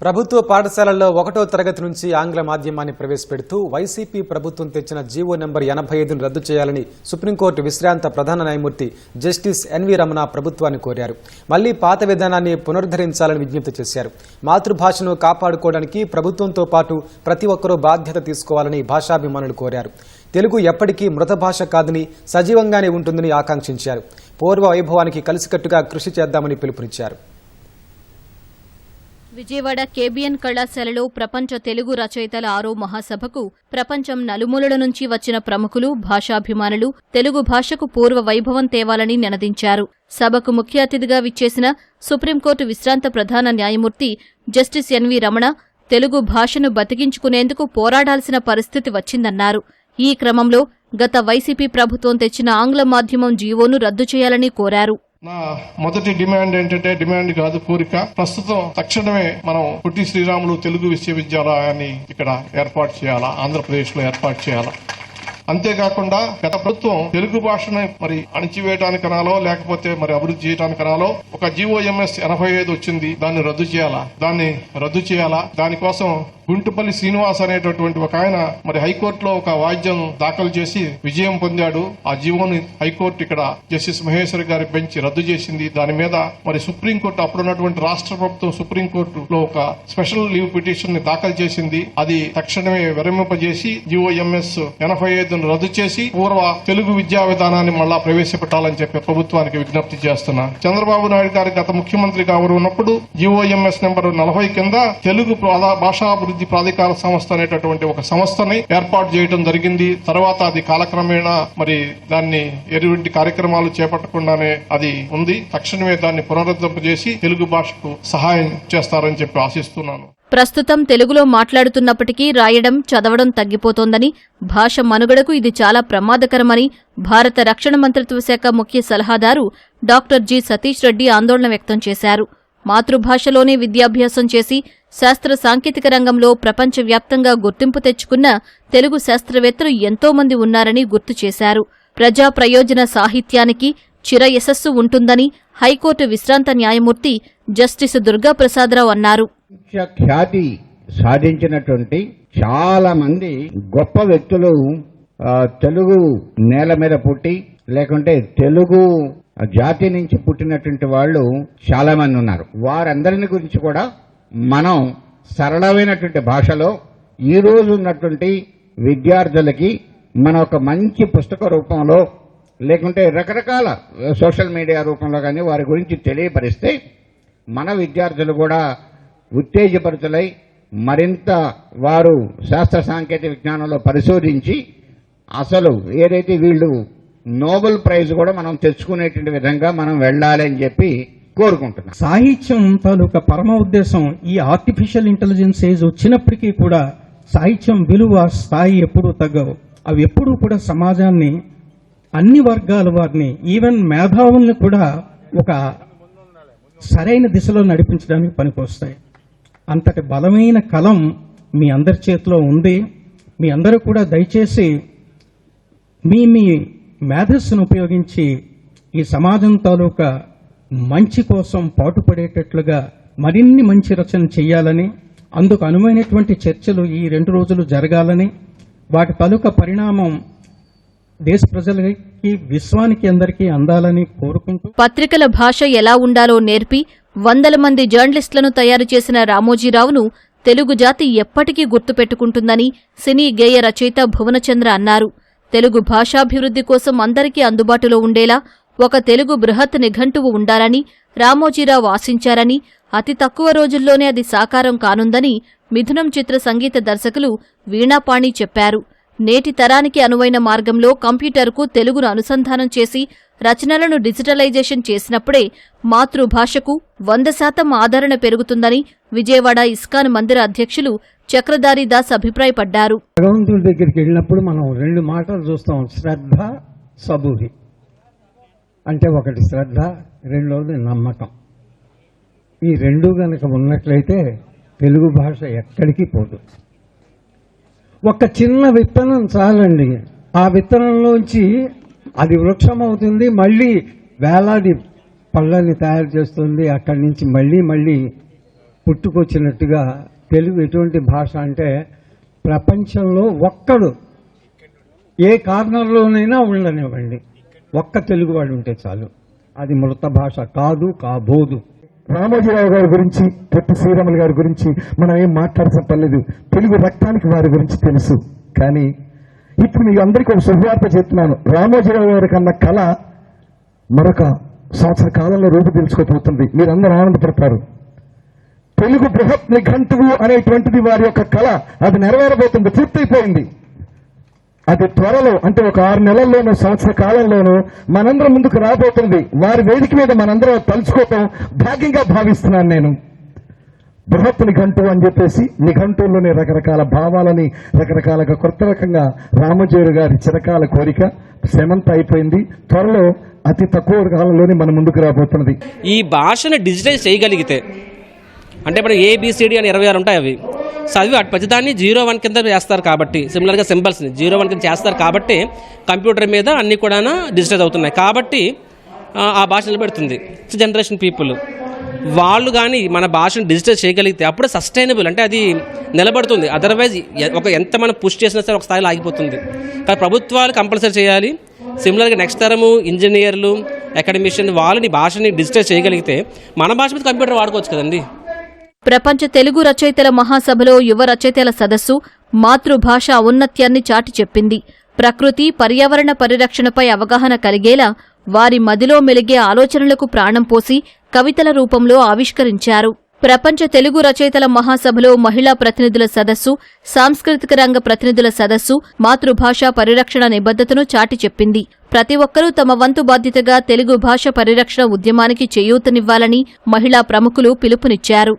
ప్రభుత్వ పాఠశాలల్లో ఒకటో తరగతి నుంచి ఆంగ్ల మాధ్యమాన్ని ప్రవేశపెడుతూ వైసీపీ ప్రభుత్వం తెచ్చిన జీవో నెంబర్ ఎనభై ఐదును రద్దు చేయాలని సుప్రీంకోర్టు విశ్రాంత ప్రధాన న్యాయమూర్తి జస్టిస్ ఎన్వి రమణ ప్రభుత్వాన్ని కోరారు. మళ్ళీ పాత విధానాన్ని పునరుద్ధరించాలని విజ్ఞప్తి చేశారు. మాతృభాషను కాపాడుకోవడానికి ప్రభుత్వంతో పాటు ప్రతి ఒక్కరూ బాధ్యత తీసుకోవాలని భాషాభిమానులు కోరారు. తెలుగు ఎప్పటికీ మృత భాష కాదని సజీవంగానే ఉంటుందని ఆకాంక్షించారు. పూర్వ వైభవానికి కలిసికట్టుగా కృషి చేద్దామని పిలుపునిచ్చారు. విజయవాడ కేబిఎన్ కళాశాలలో ప్రపంచ తెలుగు రచయితల ఆరో మహాసభకు ప్రపంచం నలుమూలల నుంచి వచ్చిన ప్రముఖులు భాషాభిమానులు తెలుగు భాషకు పూర్వ వైభవం తేవాలని నినదించారు. సభకు ముఖ్య అతిథిగా విచ్చేసిన సుప్రీంకోర్టు విశ్రాంత ప్రధాన న్యాయమూర్తి జస్టిస్ ఎన్వి రమణ తెలుగు భాషను బతికించుకునేందుకు పోరాడాల్సిన పరిస్థితి వచ్చిందన్నారు. ఈ క్రమంలో గత వైసీపీ ప్రభుత్వం తెచ్చిన ఆంగ్ల మాధ్యమం జీవోను రద్దు చేయాలని కోరారు. నా మొదటి డిమాండ్ ఏంటంటే డిమాండ్ కాదు కోరిక. ప్రస్తుతం తక్షణమే మనం పుట్టి శ్రీరాములు తెలుగు విశ్వవిద్యాలయాన్ని ఇక్కడ ఏర్పాటు చేయాలా ఆంధ్రప్రదేశ్లో ఏర్పాటు చేయాలా? అంతేకాకుండా గత ప్రభుత్వం తెలుగు భాషను మరి అణిచివేయడానికనాలో లేకపోతే మరి అభివృద్ధి చేయడానికనాలో ఒక జీవోఎంఎస్ ఎనభై ఐదు వచ్చింది. దాన్ని రద్దు చేయాలా? దాన్ని రద్దు చేయాలా? దానికోసం గుంటుపల్లి శ్రీనివాస్ అనేటటువంటి ఒక ఆయన మరి హైకోర్టులో ఒక వాద్యం దాఖలు చేసి విజయం పొందాడు. ఆ జీవోని హైకోర్టు ఇక్కడ జస్టిస్ మహేశ్వర్ గారి బెంచ్ రద్దు చేసింది. దాని మీద మరి సుప్రీంకోర్టు అప్పుడున్నటువంటి రాష్ట్ర ప్రభుత్వం సుప్రీంకోర్టులో ఒక స్పెషల్ లీవ్ పిటిషన్ని దాఖలు చేసింది. అది తక్షణమే విరమింపజేసి జీవోఎంఎస్ ఎనభై ఐదు ఐదును రద్దు చేసి పూర్వ తెలుగు విద్యా విధానాన్ని మళ్ళా ప్రవేశపెట్టాలని చెప్పి ప్రభుత్వానికి విజ్ఞప్తి చేస్తున్నా. చంద్రబాబు నాయుడు గారి గత ముఖ్యమంత్రి గారు ఉన్నప్పుడు జిఓఎంఎస్ నెంబర్ నలభై కింద తెలుగు ప్రాధా- భాషాభివృద్ధి ప్రాధికార సంస్థ అనేటటువంటి ఒక సంస్థని ఏర్పాటు చేయడం జరిగింది. తర్వాత అది కాలక్రమేణా మరి దాన్ని ఎటువంటి కార్యక్రమాలు చేపట్టకుండానే అది ఉంది. తక్షణమే దాన్ని పునరుద్ధరింపజేసి తెలుగు భాషకు సహాయం చేస్తారని చెప్పి ఆశిస్తున్నాను. ప్రస్తుతం తెలుగులో మాట్లాడుతున్నప్పటికీ రాయడం చదవడం తగ్గిపోతోందని భాష మనుగడకు ఇది చాలా ప్రమాదకరమని భారత రక్షణ మంత్రిత్వ శాఖ ముఖ్య సలహాదారు డాక్టర్ జి సతీష్ రెడ్డి ఆందోళన వ్యక్తం చేశారు. మాతృభాషలోనే విద్యాభ్యాసం చేసి శాస్త్ర సాంకేతిక రంగంలో ప్రపంచవ్యాప్తంగా గుర్తింపు తెచ్చుకున్న తెలుగు శాస్త్రవేత్తలు ఎంతోమంది ఉన్నారని గుర్తు చేశారు. ప్రజా ప్రయోజన సాహిత్యానికి చిర యశస్సు ఉంటుందని హైకోర్టు విశ్రాంత న్యాయమూర్తి జస్టిస్ దుర్గాప్రసాదరావు అన్నారు. ఖ్యాతి సాధించినటువంటి చాలా మంది గొప్ప వ్యక్తులు తెలుగు నేల మీద పుట్టి లేకుంటే తెలుగు జాతి నుంచి పుట్టినటువంటి వాళ్ళు చాలా మంది ఉన్నారు. వారందరిని గురించి కూడా మనం సరళమైనటువంటి భాషలో ఈ రోజు ఉన్నటువంటి విద్యార్థులకి మన ఒక మంచి పుస్తక రూపంలో లేకుంటే రకరకాల సోషల్ మీడియా రూపంలో కానీ వారి గురించి తెలియపరిస్తే మన విద్యార్థులు కూడా ఉత్తేజపరుతులై మరింత వారు శాస్త్ర సాంకేతిక విజ్ఞానంలో పరిశోధించి అసలు ఏదైతే వీళ్ళు నోబెల్ ప్రైజ్ కూడా మనం తెచ్చుకునేటువంటి విధంగా మనం వెళ్ళాలి అని చెప్పి కోరుకుంటున్నాం. సాహిత్యం తాలూకా పరమ ఉద్దేశం ఈ ఆర్టిఫిషియల్ ఇంటెలిజెన్స్ ఏజ్ వచ్చినప్పటికీ కూడా సాహిత్యం విలువ స్థాయి ఎప్పుడూ తగ్గవు. అవి ఎప్పుడూ కూడా సమాజాన్ని అన్ని వర్గాల వారిని ఈవెన్ మేధావుల్ని కూడా ఒక సరైన దిశలో నడిపించడానికి పనికొస్తాయి. అంతటి బలమైన కలం మీ అందరి చేతిలో ఉంది. మీ అందరూ కూడా దయచేసి మీ మీ మేధస్సును ఉపయోగించి ఈ సమాజం తాలూకా మంచి కోసం పాటుపడేటట్లుగా మరిన్ని మంచి రచన చేయాలని అందుకు అనువైనటువంటి చర్చలు ఈ రెండు రోజులు జరగాలని వాటి తాలూకా పరిణామం దేశ ప్రజలకి విశ్వానికి అందరికీ అందాలని కోరుకుంటూ పత్రికల భాష ఎలా ఉండాలో నేర్పి వందల మంది జర్నలిస్టులను తయారు చేసిన రామోజీరావును తెలుగు జాతి ఎప్పటికీ గుర్తుపెట్టుకుంటుందని సినీ గేయ రచయిత భువనచంద్ర అన్నారు. తెలుగు భాషాభివృద్ధి కోసం అందరికీ అందుబాటులో ఉండేలా ఒక తెలుగు బృహత్ నిఘంటువు ఉండాలని రామోజీరావు ఆశించారని అతి తక్కువ రోజుల్లోనే అది సాకారం కానుందని మిథునం చిత్ర సంగీత దర్శకులు వీణాపాణి చెప్పారు. నేటి తరానికి అనువైన మార్గంలో కంప్యూటర్కు తెలుగును అనుసంధానం చేసి రచనలను డిజిటలైజేషన్ చేసినప్పుడే మాతృభాషకు వంద శాతం ఆదరణ పెరుగుతుందని విజయవాడ ఇస్కాన్ మందిర అధ్యక్షులు చక్రధారి దాస్ అభిప్రాయపడ్డారు. భగవంతుడి దగ్గరికి వెళ్ళినప్పుడు మనం రెండు మాటలు చూస్తాం. శ్రద్ధ సబూరి అంటే ఒకటి శ్రద్ధ రెండోది నమ్మకం. ఈ రెండు గనక ఉన్నట్లయితే తెలుగు భాష ఎక్కడికి పోదు. ఒక చిన్న విత్తనం చాలండి. ఆ విత్తనంలోంచి అది వృక్షం అవుతుంది మళ్ళీ వేలాది పళ్ళని తయారు చేస్తుంది. అక్కడి నుంచి మళ్ళీ మళ్ళీ పుట్టుకొచ్చినట్టుగా తెలుగు ఎటువంటి భాష అంటే ప్రపంచంలో ఒక్కడు ఏ కార్నర్లోనైనా ఉండనివ్వండి. ఒక్క తెలుగువాడు ఉంటే చాలు. అది మృత భాష కాదు కాబోదు. రామోజీరావు గారి గురించి పొట్టి శ్రీరాములు గారి గురించి మనం ఏం మాట్లాడటం పర్లేదు తెలుగు రక్తానికి వారి గురించి తెలుసు. కానీ ఇప్పుడు మీకు అందరికీ ఒక శుభవార్త చెప్తున్నాను. రామోజీరావు గారి కన్నా కళ మరొక సంవత్సర కాలంలో రూపుదిల్చుకోబోతుంది మీరందరూ ఆనందపడతారు. తెలుగు బృహత్ నిఘంటువు అనేటువంటిది వారి యొక్క కళ. అది నెరవేరబోతుంది పూర్తయిపోయింది. అది త్వరలో అంటే ఒక ఆరు నెలల్లోనూ సంవత్సర కాలంలోనూ మనందరం ముందుకు రాబోతుంది. వారి వేదిక మీద మనందరం తలుచుకోవటం భాగ్యంగా భావిస్తున్నాను నేను. బృహత్ నిఘంటు అని చెప్పేసి నిఘంటుల్లోని రకరకాల భావాలని రకరకాలుగా కొత్త రకంగా రామజేరు గారి చిరకాల కోరిక సెమంత్ అయిపోయింది. త్వరలో అతి తక్కువ కాలంలోనే మన ముందుకు రాబోతున్నది. ఈ భాషను డిజిటైజ్ చేయగలిగితే అంటే ఇప్పుడు ఏబిసిడి అని ఇరవై ఆరు ఉంటాయి అవి. చదివి అటు ప్రతిదాన్ని జీరో వన్ కింద చేస్తారు కాబట్టి సిమిలర్గా సింబల్స్ని జీరో వన్ కింద చేస్తారు కాబట్టి కంప్యూటర్ మీద అన్నీ కూడా డిజిటైజ్ అవుతున్నాయి. కాబట్టి ఆ, భాష నిలబెడుతుంది. జనరేషన్ పీపుల్ వాళ్ళు కానీ మన భాషను డిజిటైజ్ చేయగలిగితే అప్పుడు సస్టైనబుల్ అంటే అది నిలబడుతుంది. అదర్వైజ్ ఒక ఎంత మనం పుష్ చేసినా సరే ఒక స్థాయిలో ఆగిపోతుంది. కానీ ప్రభుత్వాలు కంపల్సరీ చేయాలి. సిమిలర్గా నెక్స్ట్ తరము ఇంజనీర్లు అకాడమిషియన్ వాళ్ళని భాషని డిజిటైజ్ చేయగలిగితే మన భాష మీద కంప్యూటర్ వాడుకోవచ్చు కదండి. ప్రపంచ తెలుగు రచయితల మహాసభలో యువ రచయితల సదస్సు మాతృభాష ఔన్నత్యాన్ని చాటి చెప్పింది. ప్రకృతి పర్యావరణ పరిరక్షణపై అవగాహన కలిగేలా వారి మదిలో మెలిగే ఆలోచనలకు ప్రాణం పోసి కవితల రూపంలో ఆవిష్కరించారు. ప్రపంచ తెలుగు రచయితల మహాసభలో మహిళా ప్రతినిధుల సదస్సు సాంస్కృతిక రంగ ప్రతినిధుల సదస్సు మాతృభాషా పరిరక్షణ నిబద్ధతను చాటి చెప్పింది. ప్రతి ఒక్కరూ తమ వంతు బాధ్యతగా తెలుగు భాష పరిరక్షణ ఉద్యమానికి చేయూతనివ్వాలని మహిళా ప్రముఖులు పిలుపునిచ్చారు.